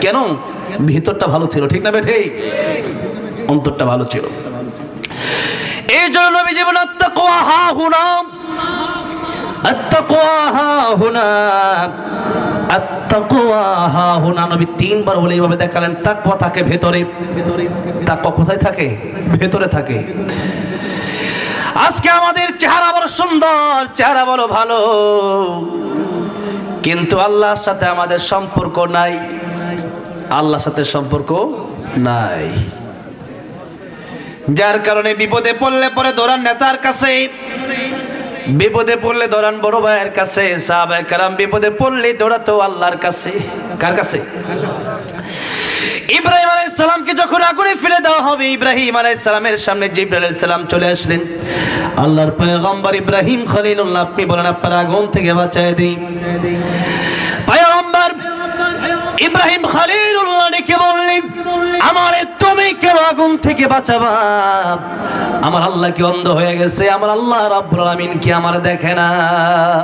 কেন? ভিতরটা ভালো ছিল, ঠিক না বেঠে? অন্তরটা ভালো ছিল। এই জন্য নবী জীবন আত্মাকুয়া হা হুনা, আত্তাকুয়া হা হুনা, আত্তাকুয়া হা হুনা। নবী তিনবার বলে এইভাবে দেখালেন, তাকওয়া থাকে ভেতরে। তাকওয়া কোথায় থাকে? ভেতরে থাকে। আজকে আমাদের চেহারা বড় সুন্দর, চেহারা বড় ভালো। কিন্তু আল্লাহর সাথে আমাদের সম্পর্ক নাই। আল্লাহর সাথে সম্পর্ক নাই। যার কারণে বিপদে পড়লে পরে দৌড়ান নেতার কাছে, বিপদে পড়লে দৌড়ান বড় ভাইয়ের কাছে, সাহাবায়ে বিপদে পড়লে দৌড়াতো আল্লাহর কাছে। কার কাছে? ইব্রাহিম আলাইহিস সালামকে যখন আগুনে ফেলে দেওয়া হবে, ইব্রাহিম আলাইহিস সালামের সামনে জিবরাইল সালাম চলে আসলেন। আল্লাহর পয়গম্বর ইব্রাহিম খলিলুল্লাহ, আপনি বলেন, আপনার আগুন থেকে বাঁচায় দেই। পয়গম্বর ইব্রাহিম বললেন আমার তুমি কেন আগুন থেকে বাঁচাবা? আমার আল্লাহ কি অন্ধ হয়ে গেছে? আমার আল্লাহ রাব্বুল আমিন কি আমার দেখে না?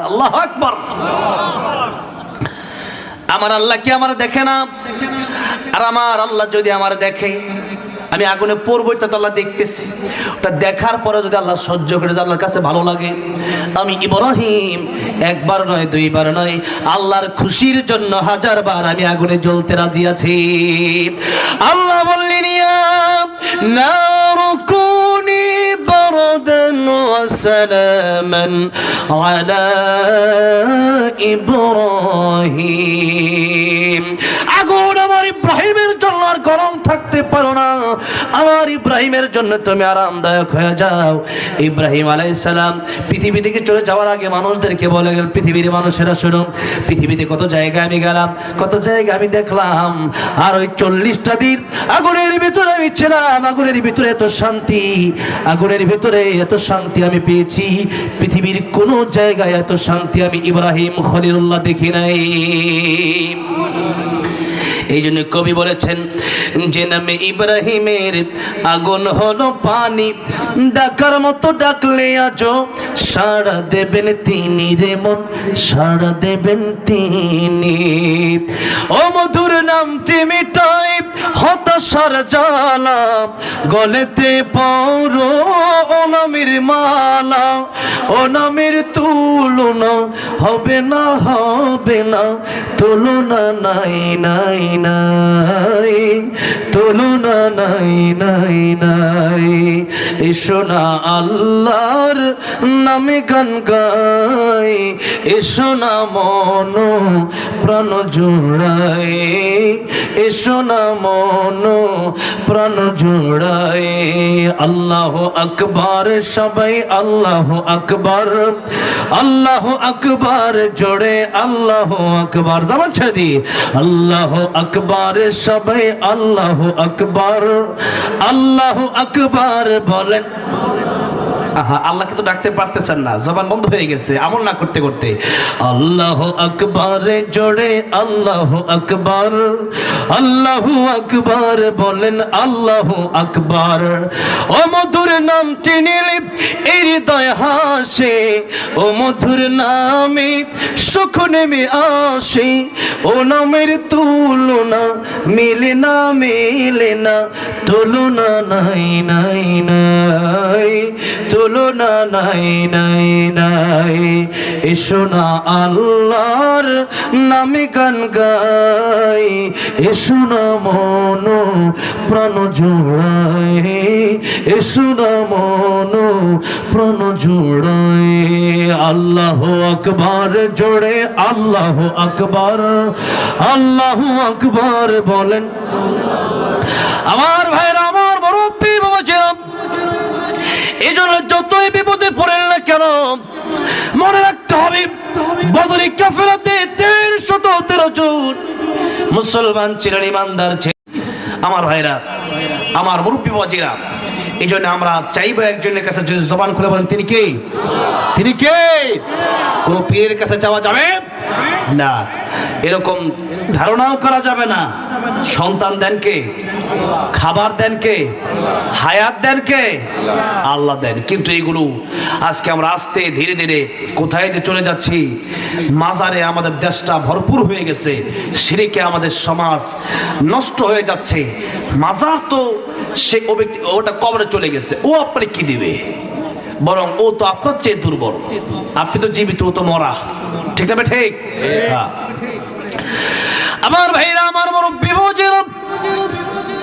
আল্লাহ আকবার। আমার আল্লাহ কি আমার দেখে না? আর আমার আল্লাহ যদি আমার দেখে আমি আগুনে পড়ব, এটা তো আল্লাহ দেখতেছে। ওটা দেখার পরে যদি আল্লাহ সহ্য করে আল্লাহর কাছে ভালো লাগে। আমি ইব্রাহিম, একবার নয়, দুইবার নয়, আল্লাহর খুশির জন্য হাজার বার আমি আগুনে জ্বলতে রাজি আছি। আল্লাহ বললেন, ইয়া নারুকুনি বারদান সালামান আলা ইব্রাহিম। আগুন আমার আর গরম থাকতে পারো না। আমার ইব্রাহিমের জন্য তুমি আরামদায়ক হয়ে যাও। ইব্রাহিম আলাইসালাম পৃথিবী থেকে চলে যাওয়ার আগে মানুষদেরকে বলে গেল, পৃথিবীর মানুষেরা শুনো, পৃথিবীতে কত জায়গায় আমি গেলাম, কত জায়গা আমি দেখলাম, আর ওই চল্লিশটা দিন আগুনের ভিতরে আমি ছিলাম, আগুনের ভিতরে এত শান্তি, আগুনের ভিতরে এত শান্তি আমি পেয়েছি, পৃথিবীর কোনো জায়গায় এত শান্তি আমি ইব্রাহিম খলিলুল্লাহ দেখি নাই। এই জন্য কবি বলেছেন, যে নামে ইব্রাহিমের আগুন হলো পানি, ডাকার মতো ডাকলে আজো সাড়া দেবেন তিনি রে মন, সাড়া দেবেন তিনি। ও মধুর নামটি মিটাই হতাশার জ্বালা, গলেতে পড়ো ও নামের মালা, ও নামের তুলনা হবে না হবে না, তুলনা নাই নাই নাই তুলনা নাই নাই নাই। এসো না আল্লাহর নামে গান গাই, এসো না মন প্রাণ জোড়াই। এসো না মন, প্রাণ জোড়াই। আল্লাহ আকবার, সবাই আল্লাহ আকবার। আল্লাহ আকবার জোড়ে আল্লাহ আকবার। জামান ছেড়ে দি। আল্লাহ আকবার, সবাই আল্লাহ আকবার। আল্লাহ আকবার বলেন। আল্লাহকে তো ডাকতে পারতেছেন না। জবান বন্ধ হয়ে গেছে, আমল না করতে করতে। আল্লাহ আকবার জোড়ে আল্লাহ আকবার। আল্লাহ আকবার বলেন, আল্লাহ আকবার। ও মধুর নাম চিনিলে হৃদয় হাসে। ও মধুর নামে সুখ নেমে আসে। ও নামের তুলনা মিলে না মিলে না, তুলনা নাই নাই নাই। তুলনা নাই নাই নাই। এসো না আল্লাহর নামে গান গাই। এসো না মন, প্রাণ জোড়াই এসো না মন, প্রাণ জোড়াই আল্লাহ আকবার জোড়ে আল্লাহ আকবার। আল্লাহ আকবার বলেন। আমার ভাইরা, আমার মুরব্বী বাবা এই যতই বিপদে পড়েন না কেন, মনে রাখতে হবে বদরি কাফেরাতে তেরো শত তেরো জন মুসলমান ছিলেন, ইমানদার ছিলেন। আমার ভাইরা, আমার মুরব্বী বাজিরা এই জন্য আমরা চাইব একজনের কাছে যদি জবান খুলে বলেন, তিনি কে? তিনি কে? কোন পীরের কাছে যাওয়া যাবে? না, এরকম ধারণাও করা যাবে না। সন্তান দেন কে? খাবার দেন কে? হায়াত দেন কে? আল্লাহ দেন। কিন্তু এগুলো আজকে আমরা আস্তে ধীরে ধীরে কোথায় যে চলে যাচ্ছি, মাজারে আমাদের দেশটা ভরপুর হয়ে গেছে সিরিকে আমাদের সমাজ নষ্ট হয়ে যাচ্ছে। মাজার তো সে ওটা কবরে চলে গেছে। ও আপনার কি দিবে? বরং ও তো আপনার চেয়ে দুর্বল। আপনি তো জীবিত ও তো মরা। ঠিক না ঠিক? হ্যাঁ। আমার ভাইরা আমার মুরব্বী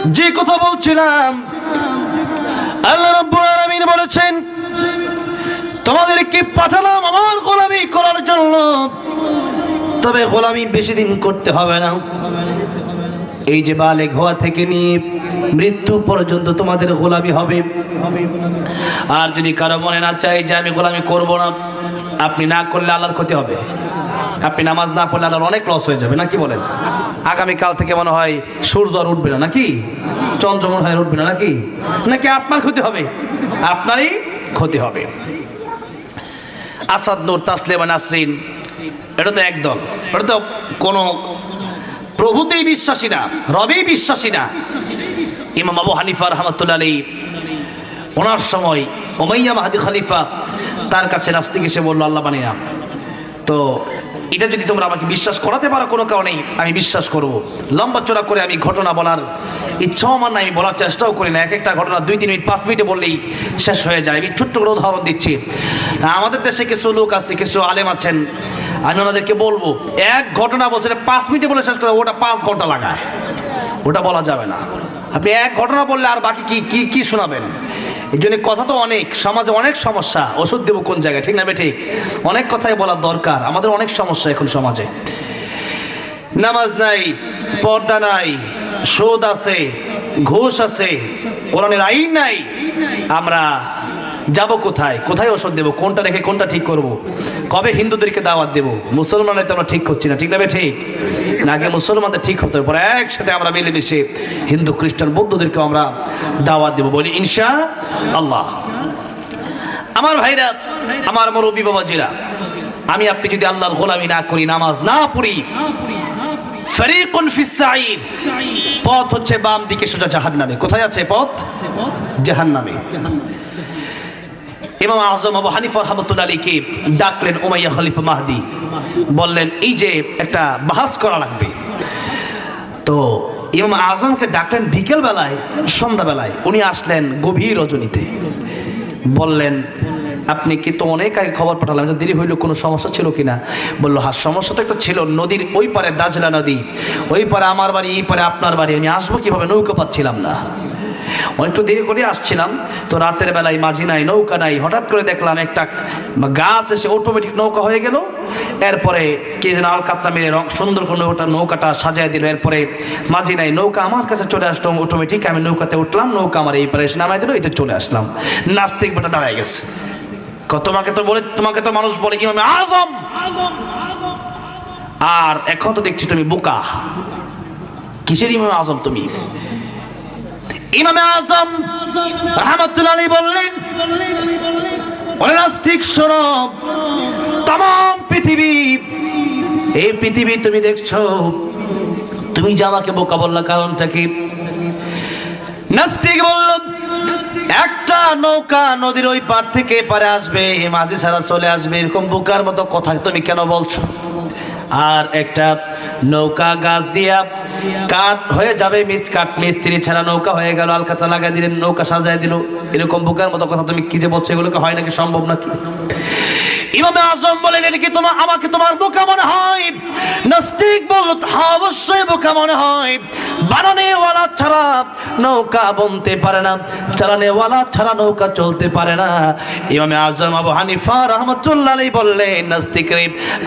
যে কথা বলছিলাম আল্লাহ রাব্বুল আলামিন বলেছেন তোমাদেরকে পাঠালাম আমার গোলামি করার জন্য। তবে গোলামি বেশি দিন করতে হবে না। এই যে বালে ঘোয়া থেকে নিয়ে মৃত্যু পর্যন্ত তোমাদের গোলামি হবে। আর যদি কারও মনে না চাই যে আমি গোলামি করব না, আপনি না করলে আল্লাহর ক্ষতি হবে। আপনি নামাজ না পড়লে আল্লাহর অনেক লস হয়ে যাবে নাকি বলেন? আগামীকাল থেকে মনে হয় সূর্য আর উঠবে না নাকি চন্দ্র মনে হয় উঠবে না নাকি নাকি আপনার ক্ষতি হবে? আপনারই ক্ষতি হবে। আসাদ নূর তাসলেমা নাসরিন, এটা তো একদল এটা তো কোনো প্রভুতেই বিশ্বাসী না রবেই বিশ্বাসী না ইমাম আবু হানিফা রহমতুল্লা আলী ওনার সময় ওমাইয়া মাহাদি খালিফা তার কাছে নাস্তিক এসে বলল, আল্লাহ বানিয়ে তো এটা যদি তোমরা আমাকে বিশ্বাস করাতে পারো, কোনো কারণেই আমি বিশ্বাস করব। লম্বা চড়া করে আমি ঘটনা বলার ইচ্ছাও আমার নাই, আমি বলার চেষ্টাও করি না। এক একটা ঘটনা দুই, তিন মিনিট পাঁচ মিনিটে বললেই শেষ হয়ে যায়। আমি ছোট্ট করে উদাহরণ দিচ্ছি। আমাদের দেশে কিছু লোক আছে, কিছু আলেম আছেন। আমি ওনাদেরকে বলব, এক ঘটনা বলছে পাঁচ মিনিটে বলে শেষ করে ওটা পাঁচ ঘণ্টা লাগায়। ওটা বলা যাবে না। আপনি এক ঘটনা বললে আর বাকি কি কি শোনাবেন? এই জন্য কথা তো অনেক, সমাজে অনেক সমস্যা। ওষুধ দেবো কোন জায়গায়, ঠিক না বে ঠিক অনেক কথাই বলার দরকার, আমাদের অনেক সমস্যা এখন সমাজে। নামাজ নাই, পর্দা নাই, সুদ আছে, ঘোষ আছে, কোরআনের আইন নাই, আমরা যাব কোথায়? কোথায় ওষুধ দেবো? কোনটা রেখে কোনটা ঠিক করব। কবে হিন্দুদেরকে দাওয়াত দেবো? মুসলমানের তো আমরা ঠিক করছি না, ঠিক না ঠিক? না, আগে মুসলমানদের ঠিক হতে পরে একসাথে আমরা মিলেমিশে হিন্দু, খ্রিস্টান বৌদ্ধদেরকে আমরা দাওয়াত দেবো বলি ইনশা আল্লাহ। আমার ভাইরা, আমার মুরব্বী বাবাজিরা, আমি আপনি যদি আল্লাহর গোলামি না করি, নামাজ না পড়ি পথ হচ্ছে বাম দিকে সোজা জাহান্নামে। কোথায় আছে পথ? জাহান্নামে। ইমাম আজম আবু হানিফা রহমতুল্লাহ আলীকে ডাকলেন উমাইয়া খলিফা মাহদি। বললেন, এই যে একটা বাহাস করা লাগবে। তো ইমাম আজমকে ডাকলেন বিকেল বেলায় সন্ধ্যাবেলায়। উনি আসলেন গভীর রজনীতে। বললেন, আপনি কি তো অনেক আগে খবর পাঠালাম যে দেরি হইল, কোনো সমস্যা ছিল কিনা? বলল হ্যাঁ সমস্যা তো একটা ছিল। নদীর ওই পারে দাজলা নদী। ওই পারে আমার বাড়ি, এই পারে আপনার বাড়ি। আমি আসব কীভাবে? নৌকা পাচ্ছিলাম না। অনেকটু দেরি করে আসছিলাম, তো রাতের বেলায় মাঝি নাই নৌকা নাই। হঠাৎ করে দেখলাম একটা গাছ এসে অটোমেটিক নৌকা হয়ে গেল। এরপরে কে যেন আলকাতরা মেরে রং সুন্দর করে ওটা নৌকাটা সাজায় দিল। এরপরে মাঝি নাই নৌকা আমার কাছে চলে আসলো অটোমেটিক আমি নৌকাতে উঠলাম, নৌকা আমার এই পারে এসে নামাই দিল এতে চলে আসলাম। নাস্তিক বেটা দাঁড়ায় গেছে। তোমাকে তো বলে তোমাকে তো মানুষ বলে কি আজম? আর এখন তো দেখছি তুমি বোকা। কিসের ইমাম আজম তুমি? ইমামে আজম রহমতুল্লাহ আলী বললেন বলে নাস্তিক শোনো তাম পৃথিবী, এই পৃথিবী তুমি দেখছ, তুমি যে আমাকে বোকা বললা কারণটা কি? নাস্তিক বলল, একটা নৌকা নদীর ওই পার থেকে পারে আসবে মাঝি ছাড়া চলে আসবে, এরকম বোকার মতো কথা তুমি কেন বলছো? আর একটা নৌকা গাছ দিয়া কাঠ হয়ে যাবে মিস কাঠ মিস্ত্রি ছাড়া নৌকা হয়ে গেল আলকাতা লাগাই দিলেন, নৌকা সাজাই দিল। এরকম বোকার মতো কথা তুমি কি যে বলছো, এগুলোকে হয় নাকি সম্ভব নাকি? ইমামে আজম বলেন, এটা কি তোমার আমাকে তোমার বোকা মনে হয়? নাস্তিক বলল অবশ্যই বোকা মনে হয়। বানানেওয়ালা ছাড়া নৌকা বনতে পারে না, চালানেওয়ালা ছাড়া নৌকা চলতে পারে না। ইমামে আজম আবু হানিফা রহমতুল্লাহ বললেন, নাস্তিক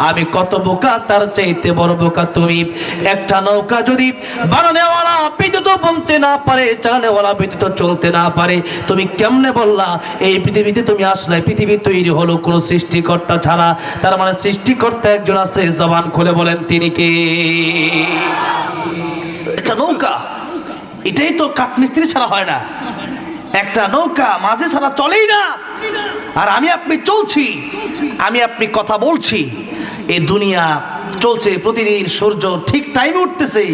আমি কত বোকা, তার চাইতে বড় বোকা তুমি। একটা নৌকা যদি বানানেওয়ালা বিদ্যুৎ বনতে না পারে, চালানেওয়ালা বিদ্যুৎ চলতে না পারে, তুমি কেমনে বললা, এই পৃথিবীতে তুমি আসলে পৃথিবী তৈরি হলো কোনো সৃষ্টিকর্তা ছাড়া। তার মানে সৃষ্টিকর্তা একজন আছে, জবান খুলে বলেন, তিনি কে? একটা নৌকা, এটাই তো কাঠমিস্ত্রি ছাড়া হয় না। একটা নৌকা মাঝে ছাড়া চলেই না। আর আমি আপনি চলছি, আমি আপনি কথা বলছি, এই দুনিয়া চলছে, প্রতিদিন সূর্য ঠিক টাইমে উঠতেছে।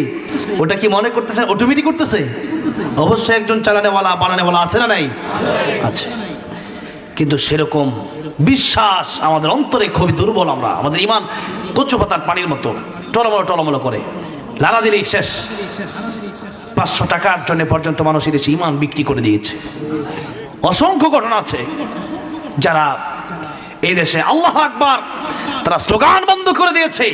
ওটা কি মনে করতেছে অটোমেটিক করতেছে অবশ্যই একজন চালানেওয়ালা, বানানেওয়ালা আছে না নাই? আছে কিন্তু সেরকম বিশ্বাস আমাদের অন্তরে খুবই দুর্বল আমরা, আমাদের ইমান কচু পাতার পানির মতো, টলমলো টলমলো করে। লাগা দিলেই শেষ। পাঁচশো টাকার জন্য পর্যন্ত মানুষ এসে ইমান বিক্রি করে দিয়েছে। অসংখ্য ঘটনা আছে যারা এই দেশে আল্লাহ আকবার তারা স্লোগান বন্ধ করে দিয়েছে।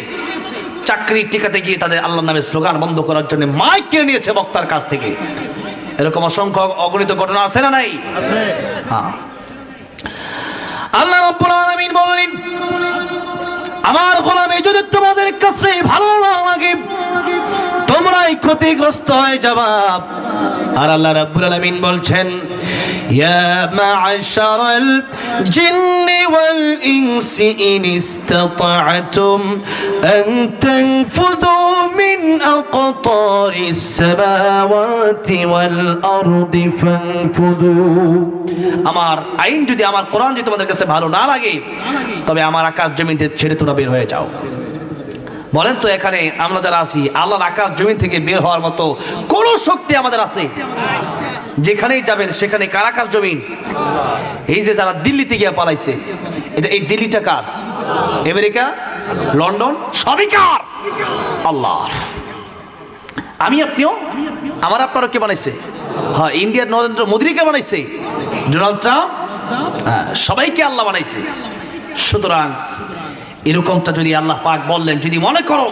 চাকরি টিকাতে গিয়ে তাদের আল্লাহ নামে স্লোগান বন্ধ করার জন্য মাইক কিনে নিয়েছে বক্তার কাছ থেকে। এরকম অসংখ্য অগণিত ঘটনা আছে না নাই? হ্যাঁ। আল্লাহ রাব্বুল আলামিন বললেন আমার গোলামি যদি তোমাদের কাছে ভালো না লাগে। তোমরাই ক্ষতিগ্রস্ত হয়ে যাবা। আর আল্লাহ রাব্বুল আলামিন বলছেন জিন্নি ওয়াল ইনসি ইন ইসতাতা'তুম আন তানফুদু মিন আকতারিস সামাওয়াতি ওয়াল আরদি ফানফুদু আমার আইন যদি আমার কোরআন যদি তোমাদের কাছে ভালো না লাগে, তবে আমার আকাশ জমিতে ছেড়ে তোমরা বের হয়ে যাও। বলেন তো এখানে আমরা যারা আছি আল্লাহর আকাশ জমি থেকে বের হওয়ার মতো কোন শক্তি আমাদের আছে? যেখানেই যাবেন সেখানে কার আকাশ জমিন? এই যে যারা দিল্লিতে গিয়ে পালাইছে এটা এই দিল্লিটা কার? আমেরিকা? লন্ডন? সবই কার? আল্লাহর। আমি আপনিও? আমার আপনারও কে বানাইছে? হ্যাঁ ইন্ডিয়ার নরেন্দ্র মোদীকে কে বানাইছে? Donald Trump? হ্যাঁ, সবাইকে আল্লাহ বানাইছে। সুতরাং এরকমটা যদি আল্লাহ পাক বললেন, যদি মনে করো,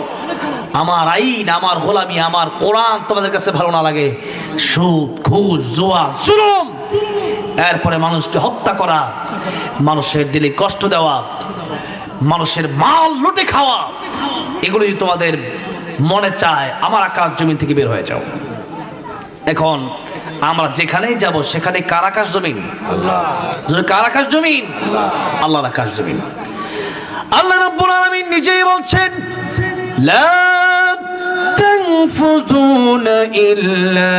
আমার আইন, আমার গোলামি, আমার কোরআন তোমাদের কাছে ভালো না লাগে, সুদ, ঘুষ, জোয়া, জুলুম, এরপরে মানুষকে হত্যা করা, মানুষের দিলে কষ্ট দেওয়া, মানুষের মাল লুটে খাওয়া, এগুলো যদি তোমাদের মনে চায়, আমার আকাশ জমিন থেকে বের হয়ে যাও। এখন আমরা যেখানেই যাব, সেখানে কার আকাশ জমিন? কার আকাশ জমিন? আল্লাহর আকাশ জমিন। আল্লাহ রাব্বুল আলামিন নিজেই বলছেন লা تنفذون إلا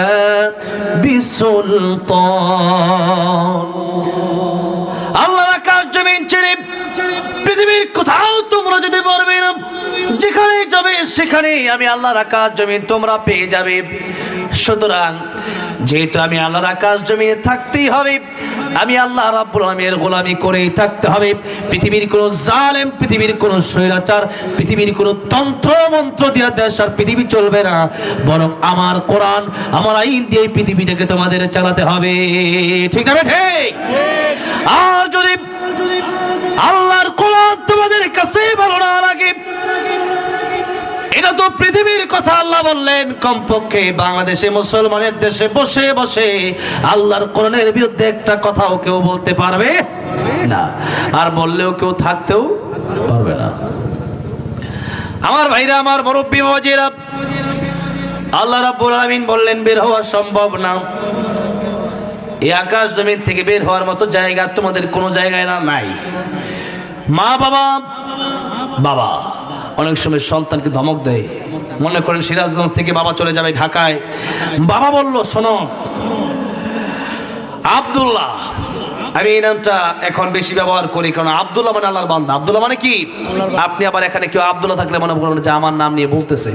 بسلطان আল্লাহর আকাশ জমিন ছেড়ে পৃথিবীর কোথাও তোমরা যেতে পারবে না। যেখানে যাবে সেখানে আমি আল্লাহর আকাশ জমিন তোমরা পেয়ে যাবে। সুতরাং যেহেতু আমি আল্লাহর আকাশ জমিনে থাকতেই হবে, আমি আল্লাহ রাব্বুল আলামিনের গোলামি করেই থাকতে হবে। পৃথিবীর কোনো জালেম, পৃথিবীর কোনো স্বৈরাচার, পৃথিবীর কোনো তন্ত্র মন্ত্র দিয়া দেশ আর পৃথিবী চলবে না। বরং আমার কোরআন, আমার আইন দিয়ে পৃথিবীটাকে তোমাদের চালাতে হবে। ঠিক আছে ঠিক? আর যদি আল্লাহর কোরআন তোমাদের কাছে ভালো না লাগে। এটা তো পৃথিবীর কথা আল্লাহ বললেন, কমপক্ষে বাংলাদেশে মুসলমানের দেশে বসে বসে আল্লাহর কোরআনের বিরুদ্ধে একটা কথাও কেউ বলতে পারবে না, আর বললেও কেউ থাকতেও পারবে না। আমার ভাইরা, আমার মুরব্বী বাবাজিরা আল্লাহ রাব্বুল আলামিন বললেন, বের হওয়া সম্ভব না। এই আকাশ জমিন থেকে বের হওয়ার মতো জায়গা তোমাদের কোনো জায়গায় না, নাই। মা, বাবা বাবা। অনেক সময় সন্তানকে ধমক দেয়। মনে করেন সিরাজগঞ্জ থেকে বাবা চলে যাবে ঢাকায়। বাবা বলল, শোনো, আব্দুল্লাহ আমি এই নামটা এখন বেশি ব্যবহার করি, কারণ আব্দুল্লাহ মানে আল্লাহর বান্দা। আব্দুল্লাহ মানে কি? আপনি আবার এখানে কেউ আব্দুল্লাহ থাকলে মনে করবেন যে আমার নাম নিয়ে বলতেছে।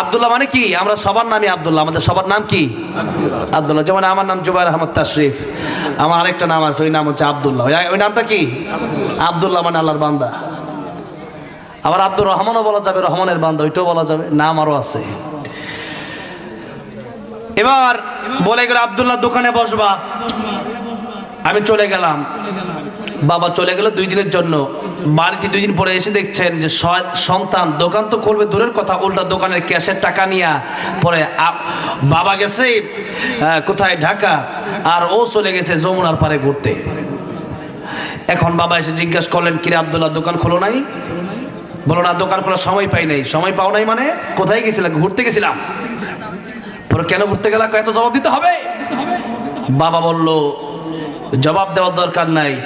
আব্দুল্লাহ মানে কি? আমরা সবার নামই আবদুল্লাহ, আমাদের সবার নাম কি? আব্দুল্লাহ। যেমন আমার নাম জুবাইর আহমদ তাশরিফ, আমার আরেকটা নাম আছে, ওই নাম হচ্ছে আব্দুল্লাহ। ওই নামটা কি? আব্দুল্লাহ মানে আল্লাহর বান্দা। আবার আব্দুর রহমানও বলা যাবে, রহমানের বান্দা, ওইটাও বলা যাবে, নাম আরও আছে। এবার বলে গেল আব্দুল্লাহ দোকানে বসবা। আমি চলে গেলাম। বাবা চলে গেল দুই দিনের জন্য। বাড়িতে দুই দিন পরে এসে দেখছেন যে সন্তান দোকান তো করবে দূরের কথা উল্টা দোকানের ক্যাশের টাকা নিয়ে পরে বাবা গেছে কোথায়? ঢাকা। আর ও চলে গেছে যমুনার পারে ঘুরতে। এখন বাবা এসে জিজ্ঞাসা করলেন কিরে আবদুল্লাহ দোকান খোলো নাই? বলো না দোকান খোলার সময় পাই নাই। সময় পাও নাই মানে? কোথায় গেছিলাম ঘুরতে গেছিলাম? পরে কেন ঘুরতে গেলাম এত জবাব দিতে হবে। বাবা বলল জবাব দেওয়ার দরকার নাই।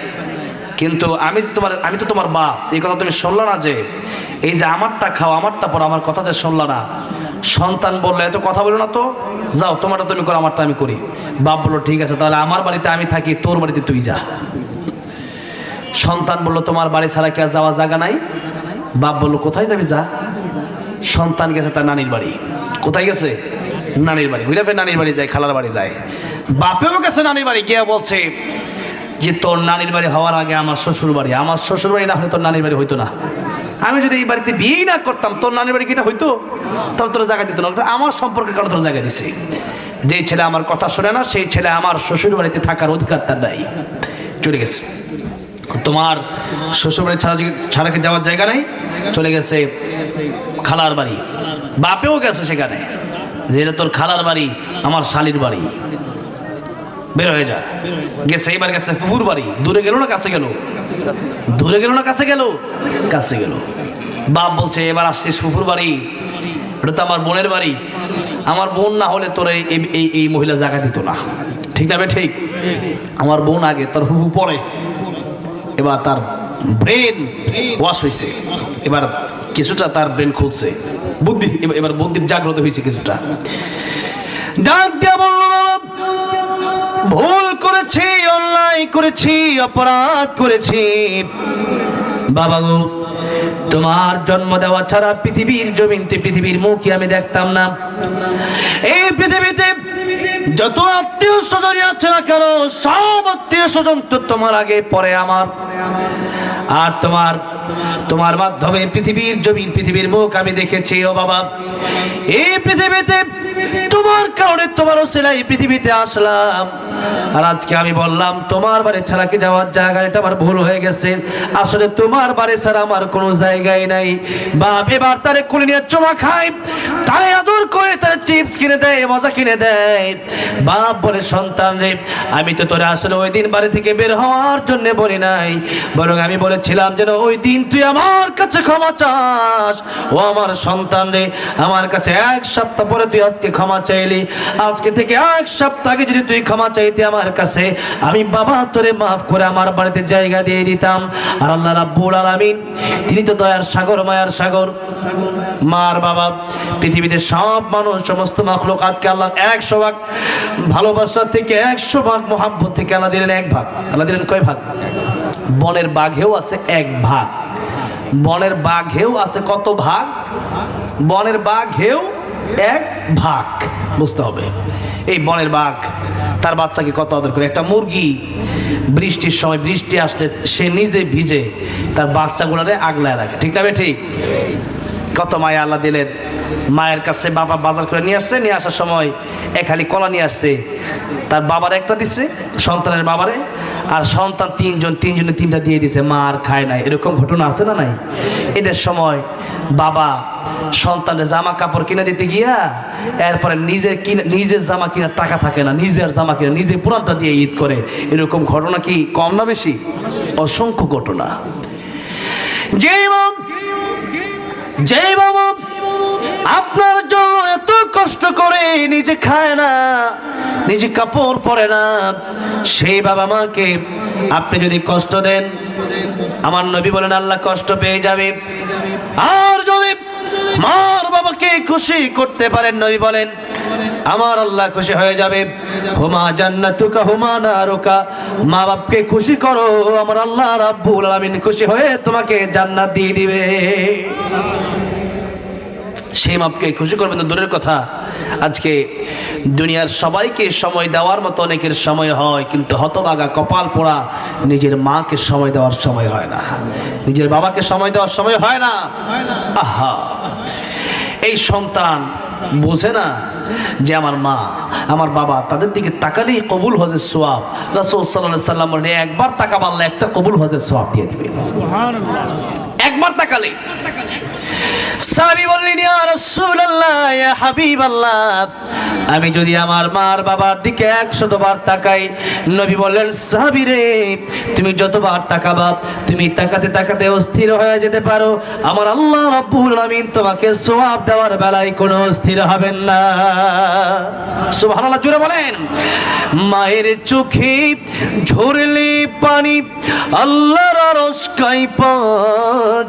কিন্তু আমি তোমার আমি তো তোমার বাপ। এই কথা তুমি শুনলো না যে, এই যে আমারটা খাও, আমারটা পর আমার কথা যে শুনলো না। সন্তান বলল, এত কথা বলো না তো। যাও, তোমারটা তুমি করো, আমারটা আমি করি। বাপ বলল, ঠিক আছে, তাহলে আমার বাড়িতে আমি থাকি, তোর বাড়িতে তুই যা। সন্তান বলল, তোমার বাড়ি ছাড়া কি আর যাওয়ার জায়গা নাই? বাপ বলল, কোথায় যাবি যা? সন্তান গেছে তার নানির বাড়ি। কোথায় গেছে? নানির বাড়ি। ঘুরে ফের নানির বাড়ি যায়, খালার বাড়ি যায়। বাপেও গেছে নানির বাড়ি গিয়ে বলছে যে, তোর নানির বাড়ি হওয়ার আগে আমার শ্বশুর বাড়ি, আমার শ্বশুর বাড়ি না হলে তোর নানির বাড়ি হইতো না। আমি যদি এই বাড়িতে বিয়েই না করতাম, তোর নানির বাড়ি কি এটা হইতো? তাহলে তোর জায়গা দিত না। আমার সম্পর্কে কারণ তোর জায়গা দিছে। যেই ছেলে আমার কথা শোনে না, সেই ছেলে আমার শ্বশুর বাড়িতে থাকার অধিকার তার নাই। চলে গেছে। তোমার শ্বশুরবাড়ি ছাড়া ছাড়া কি যাওয়ার জায়গা নেই? চলে গেছে খালার বাড়ি। বাপেও গেছে সেখানে। যেটা তোর খালার বাড়ি, আমার শালির বাড়ি। বের হয়ে যা। গেছে, এবার গেছে। ফুফুর বাড়ি। দূরে গেল না, কাছে গেল? দূরে গেল না, কাছে গেল? কাছে গেল। বাপ বলছে, এবার আসছিস ফুফুর বাড়ি। এটা তো আমার বোনের বাড়ি। আমার বোন না হলে তোর এই এই মহিলা জায়গা দিত না। ঠিক না ঠিক? আমার বোন আগে, তোর ফুফু পরে। এবার তার ব্রেন ওয়াশ হয়েছে এবার কিছুটা তার ব্রেন খুলছে। বুদ্ধি, এবার- বুদ্ধির জাগ্রত হয়েছে কিছুটা। ডাক দিয়া বলল ভুল করেছি, অন্যায় করেছি, অপরাধ করেছি। বাবা গো, তোমার জন্ম দেওয়া ছাড়া পৃথিবীর জমিনতে পৃথিবীর মুখই আমি দেখতাম না। এই পৃথিবীতে যত আত্মীয় স্বজন আছে না কেন, সব আত্মীয় স্বজন তো তোমার আগে পরে আমার। আর তোমার তোমার মাধ্যমে পৃথিবীর জমিন, পৃথিবীর মুখ আমি দেখেছি, ও বাবা। এই পৃথিবীতে তোমার কারণে তোমার ওসিলাই পৃথিবীতে আসলাম। আর আজকে আমি বললাম, তোমার বাড়ি ছাড়া কি যাওয়ার জায়গা এটা আমার ভুল হয়ে গেছে। আসলে তোমার বাড়ি ছাড়া আমার কোনো জায়গায় নাই। বাপ এবার তারে কুলে নিয়ে চমা খায়, তারে আদর করে তারে চিপস কিনে দেয়, মজা কিনে দেয়। বাপ বলে, সন্তান রে, আমি তো তোরে আসলে ওই দিন বাড়ি থেকে বের হওয়ার জন্য বলি নাই। বরং আমি বলেছিলাম যেন ওই দিন তুই আমার কাছে ক্ষমা চাস। ও আমার সন্তান রে, আমার কাছে এক সপ্তাহ পরে তুই আজকে ক্ষমা চাইলি। আজকে থেকে এক সপ্তাহ আগে যদি তুই ক্ষমা চাইতে আমার কাছে, আমি বাবা তোরে মাফ করে আমার বাড়িতে জায়গা দিয়ে দিতাম। আর আল্লাহ রাব্বুল আলামিন, তিনি তো দয়ার সাগর, মায়ার সাগর, মার বাবা। পৃথিবীতে সব মানুষ, সমস্ত মাখলুকাতকে আল্লাহ একশো ভাগ ভালোবাসা থেকে একশো ভাগ মোহাম্মত থেকে আল্লাহ দিলেন এক ভাগ। আল্লাহ দিলেন কয় ভাগ? বনের বাঘেও আছে এক ভাগ। বনের বাঘেও আছে কত ভাগ? বনের বাঘেও এক ভাগ। বুঝতে হবে। এই বনের বাঘ, তার বাচ্চাকে কত আদর করে? একটা মুরগি, বৃষ্টির সময় বৃষ্টি আসলে সে নিজে ভিজে তার বাচ্চাগুলোরে আগলায় রাখে। ঠিক না ঠিক? কত মায়া আল্লাহ দিলেন। মায়ের কাছে বাবা বাজার করে নিয়ে আসছে, নিয়ে আসার সময় এক হালি কলা নিয়ে আসছে। তার বাবার একটা দিচ্ছে সন্তানের বাবারে, আর সন্তান তিনজন, তিনজনে তিনটা দিয়ে দিছে, মা আর খায় নাই। এরকম ঘটনা আছে না নাই? এদের সময় বাবা সন্তানের জামা কাপড় কিনে দিতে গিয়া, এরপরে নিজের কিনে, নিজের জামা কিনার টাকা থাকে না, নিজের জামা কিনা, নিজে পুরানটা দিয়ে ঈদ করে। এরকম ঘটনা কি কম না বেশি? অসংখ্য ঘটনা। যে যে বাবা, আপনার জন্য এত কষ্ট করে নিজে খায় না, নিজে কাপড় পরে না, সেই বাবা মাকে আপনি যদি কষ্ট দেন, আমার নবী বলেন, আল্লাহ কষ্ট পেয়ে যাবে। আর মার বাবাকে খুশি করতে পারেন, নবী বলেন, আমার আল্লাহ খুশি হয়ে যাবে। হুমা জান্নাতুকা, হুমা নারুকা, মা বাপকে খুশি করো, আমার আল্লাহ রাব্বুল আলামিন খুশি হয়ে তোমাকে জান্নাত দিয়ে দিবে। সেই মাপকে খুশি করবেন তো দূরের কথা। আজকে দুনিয়ার সবাইকে সময় দেওয়ার মতো অনেকের সময় হয় কিন্তু হতবাগা কপাল পোড়া নিজের মাকে সময় দেওয়ার সময় হয় না। নিজের বাবাকে সময় দেওয়ার সময় হয় না। আহা! এই সন্তান বোঝে না যে আমার মা আমার বাবা তাদের দিকে তাকালেই কবুল হজের সোয়াব। রাসূল আলাইহি সাল্লাম একবার তাকা পারলে একটা কবুল হজের সোয়াব দিয়ে দিবে। একবার তাকালে। সাহাবী বললেন, ইয়া রাসূলুল্লাহ, ইয়া হাবিবাল্লাহ। আমি যদি আমার মার বাবার দিকে একশতবার তাকাই, নবী বললেন, সাহাবী রে, তুমি যতবার তাকাবা, তুমি তাকাতে তাকাতে অস্থির হয়ে যেতে পারো। আমার আল্লাহ রাব্বুল আলামিন তোমাকে সওয়াব দেওয়ার বেলায় কোনো অস্থির হবেন না। সুবহানাল্লাহ জুড়ে বলেন। মায়ের চোখে ঝরলে পানি, আল্লাহর আরশ কাইপা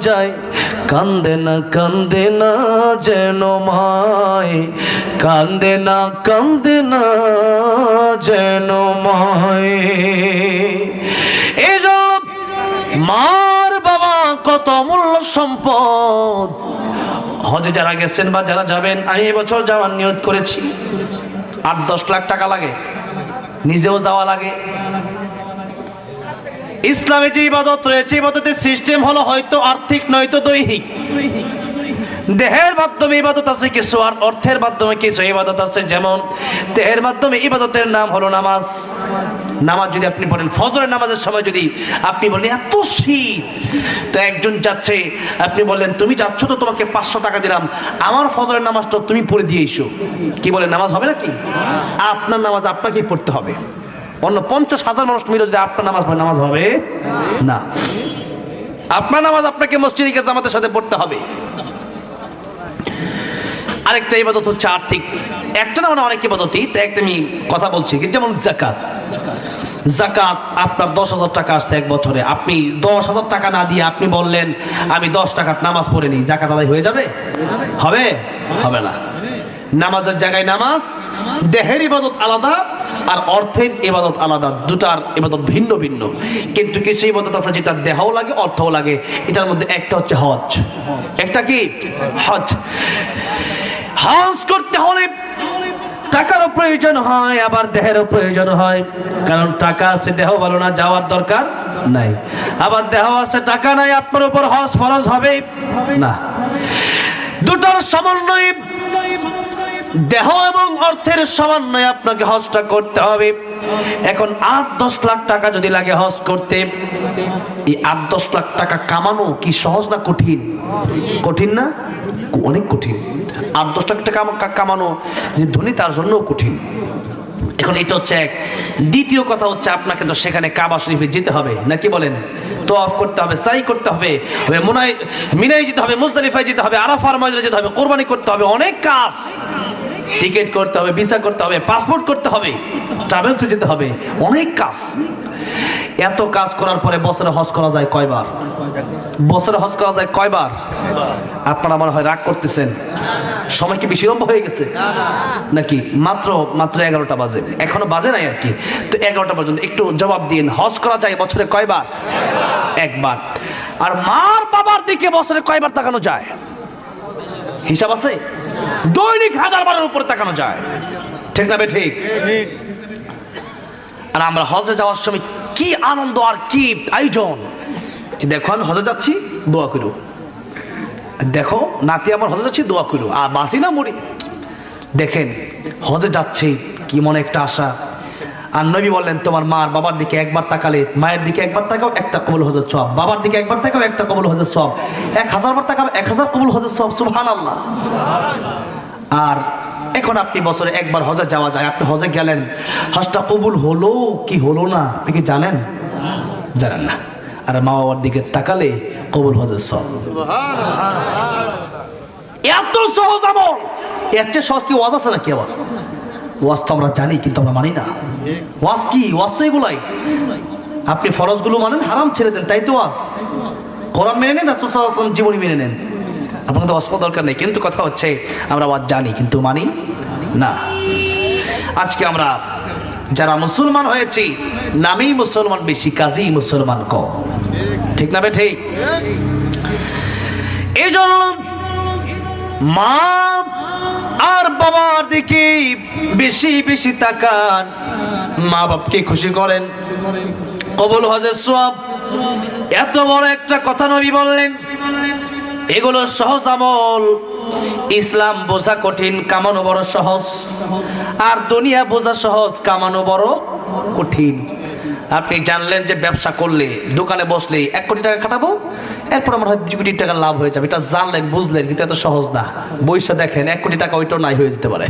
যায়। কান্দে না কান্দে না যেন মায়, কান্দে না কান্দে না যেন মায়। এই মার বাবা, কত অমূল্য সম্পদ। হজে যারা গেছেন বা যারা যাবেন, আমি এবছর যাওয়ার নিয়ত করেছি। আট, দশ লাখ টাকা লাগে। নিজেও যাওয়া লাগে। ইসলামে যে ইবাদত রয়েছে ইবাদতের সিস্টেম হলো হয়তো আর্থিক, নয়তো দৈহিক দৈহিক। দেহের মাধ্যমে ইবাদত আছে কিছু, আর অর্থের মাধ্যমে কিছু ইবাদত আছে। যেমন, দেহের মাধ্যমে ইবাদতের নাম হলো নামাজ। নামাজ যদি আপনি বলেন ফজরের নামাজের সময় যদি আপনি বলেন, এত শীত। তো একজন যাচ্ছে, আপনি বললেন, তুমি যাচ্ছ তো, তোমাকে পাঁচশো টাকা দিলাম। আমার ফজরের নামাজটা তুমি পড়ে দিয়ে এসো। কি বলে নামাজ হবে নাকি? আপনার নামাজ আপনাকেই পড়তে হবে। অন্য পঞ্চাশ হাজার মানুষ মিলে যদি আপনার নামাজ পড়ে, নামাজ হবে না। আপনার নামাজ আপনাকে মসজিদে গিয়ে জামাতের সাথে পড়তে হবে। আরেকটা ইবাদত হচ্ছে আর্থিক। একটা না মানে অনেক ইবাদতই, তো একটা আমি কথা বলছি যেমন জাকাত জাকাত আপনার দশ হাজার টাকা আসছে এক বছরে। আপনি দশ হাজার টাকা না দিয়ে আপনি বললেন, আমি দশ টাকার নামাজ পড়ে নিই জাকাত আদায় হয়ে যাবে? হবে? হবে না। নামাজের জায়গায় নামাজ, দেহের ইবাদত আলাদা, আর অর্থের ইবাদত আলাদা। দুটার ইবাদত ভিন্ন ভিন্ন। কিন্তু কিছু ইবাদত আছে যেটা দেহও লাগে, অর্থও লাগে। এটার মধ্যে একটা হচ্ছে হজ। একটা কি? হজ। হজ করতে হলে টাকারও প্রয়োজন হয়, আবার দেহেরও প্রয়োজন হয়। কারণ টাকা আছে, দেহ ভালো না, যাওয়ার দরকার নাই। আবার দেহ আছে, টাকা নাই, আপনার উপর হজ ফরজ হবে না। দুটার সমন্বয়ে দেহ এবং অর্থের সমন্বয়ে আপনাকে হজটা করতে হবে। এখন আট দশ লাখ টাকা যদি লাগে হজ করতে, এই আট দশ লাখ টাকা কামানো কি সহজ না কঠিন? কঠিন না? অনেক কঠিন। আট দশ লাখ টাকা কামানো যে ধনী তার জন্যও কঠিন। এখন এটা হচ্ছে এক দ্বিতীয় কথা হচ্ছে আপনাকে তো সেখানে কাবা শরীফে যেতে হবে। নাকি বলেন? তো অফ করতে হবে, সাই করতে হবে মুনাই মিনাই যেতে হবে, মুজদালিফায় যেতে হবে, আরাফার মাজরে যেতে হবে, কোরবানি করতে হবে, অনেক কাজ। টিকিট করতে হবে, ভিসা করতে হবে, পাসপোর্ট করতে হবে, ট্রাভেলসে যেতে হবে, অনেক কাজ। এত কাজ করার পরে বছরে হজ করা যায় কয়বার? বছরে হজ করা যায় কয়বার? আপনারা আমার হয় রাগ করতেছেন। সময় কি বেশি হয়ে গেছে? নাকি মাত্র মাত্র এগারোটা বাজে? এখনও বাজে নাই আর কি। তো এগারোটা পর্যন্ত একটু জবাব দিন, হজ করা যায় বছরে কয়বার? একবার। আর মার বাবার দিকে বছরে কয়বার তাকানো যায়? হিসাব আছে? দৈনিক হাজার বারের উপরে তাকানো যায়। ঠিক না ঠিক? আর আমরা হজে যাওয়ার সময় কি আনন্দ আর কি আয়োজন? দেখো, আমি হজে যাচ্ছি, দোয়া করু। দেখো, নাতি আমার হজে যাচ্ছি, দোয়া করু। আর বাসি না মরি দেখেন, হজে যাচ্ছে, কি মনে একটা আশা? আর নবী বললেন তোমার মার বাবার দিকে একবার তাকালে মায়ের দিকে একবার তাকাও একটা কবুল হজের সব বাবার দিকে একবার তাকাও একটা কবুল হজের সব এক হাজার বার তাকাও এক হাজার কবুল হজের সব সুবহান আল্লাহ আর এখন আপনি বছরে একবার হজে যাওয়া যায় আপনি হজে গেলেন। হজটা কবুল হলো কি হলো না আপনি কি জানেন? জানেন না। আর মা বাবার দিকে তাকালে কবুল হজের সব এত সহজ আমল! এর চেয়ে সহজ কি ওয়াজ আছে নাকি আবার? ওয়াজ তো আমরা জানি, কিন্তু আমরা মানি না। ওয়াজ কি? ওয়াজ তো এগুলাই। আপনি ফরজগুলো মানেন, হারাম ছেড়ে দেন, তাই তো ওয়াজ। কোরআন মেনে নেন, রাসূল সাল্লাল্লাহু জীবনী মেনে নেন। ওয়াজ করার দরকার নেই, কিন্তু কথা হচ্ছে, আমরা ওয়াজ জানি, কিন্তু মানি না। আজকে আমরা যারা মুসলমান হয়েছি, নামেই মুসলমান বেশি, কাজেই মুসলমান কম। ঠিক না ঠিক? এই জন্য মা আর বাবার দিকে বেশি বেশি তাকান। মা বাপকে খুশি করেন। কবুল হজের সব এত বড় একটা কথা নবী বললেন। এগুলো সহজ আমল। ইসলাম বোঝা কঠিন, কামানো বড় সহজ। আর দুনিয়া বোঝা সহজ, কামানো বড় কঠিন। আপনি জানলেন যে ব্যবসা করলে, দোকানে বসলে এক কোটি টাকা খাটাবো, এরপর আমার হয় দুই কোটি টাকা লাভ হয়ে যাবে। এটা জানলেন, বুঝলেন, কিন্তু এত সহজ না। বইসা দেখেন, এক কোটি টাকা ওইটাও নাই হয়ে যেতে পারে।